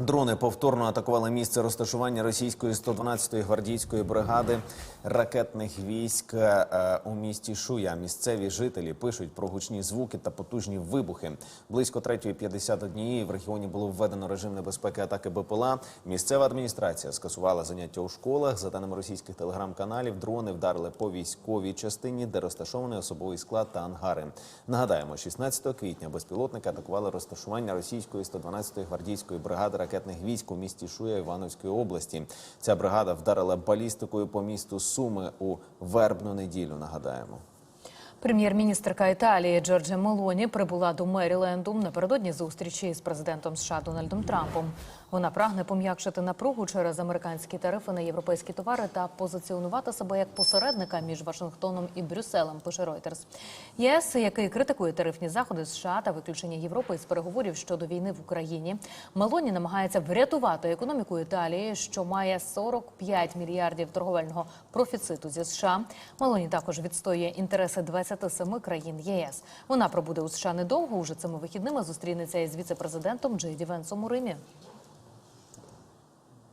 Дрони повторно атакували місце розташування російської 112-ї гвардійської бригади ракетних військ е, у місті Шуя. Місцеві жителі пишуть про гучні звуки та потужні вибухи. Близько 3.51 в регіоні було введено режим небезпеки атаки БПЛА. Місцева адміністрація скасувала заняття у школах. За даними російських телеграм-каналів, дрони вдарили по військовій частині, де розташований особовий склад та ангари. Нагадаємо, 16 квітня безпілотники атакували розташування російської 112-ї гвардійської бригади ракетних військ у місті Шуя Івановської області. Ця бригада вдарила балістикою по місту Суми у вербну неділю. Нагадаємо. Прем'єр-міністрка Італії Джорджа Мелоні прибула до Меріленду напередодні зустрічі з президентом США Дональдом Трампом. Вона прагне пом'якшити напругу через американські тарифи на європейські товари та позиціонувати себе як посередника між Вашингтоном і Брюсселем. Пише Reuters. ЄС, який критикує тарифні заходи США та виключення Європи з переговорів щодо війни в Україні, Мелоні намагається врятувати економіку Італії, що має 45 мільярдів торговельного профіциту зі США. Мелоні також відстоює інтереси 27 країн ЄС. Вона пробуде у США недовго. Уже цими вихідними зустрінеться із віце-президентом Джей Дівенсом у Римі.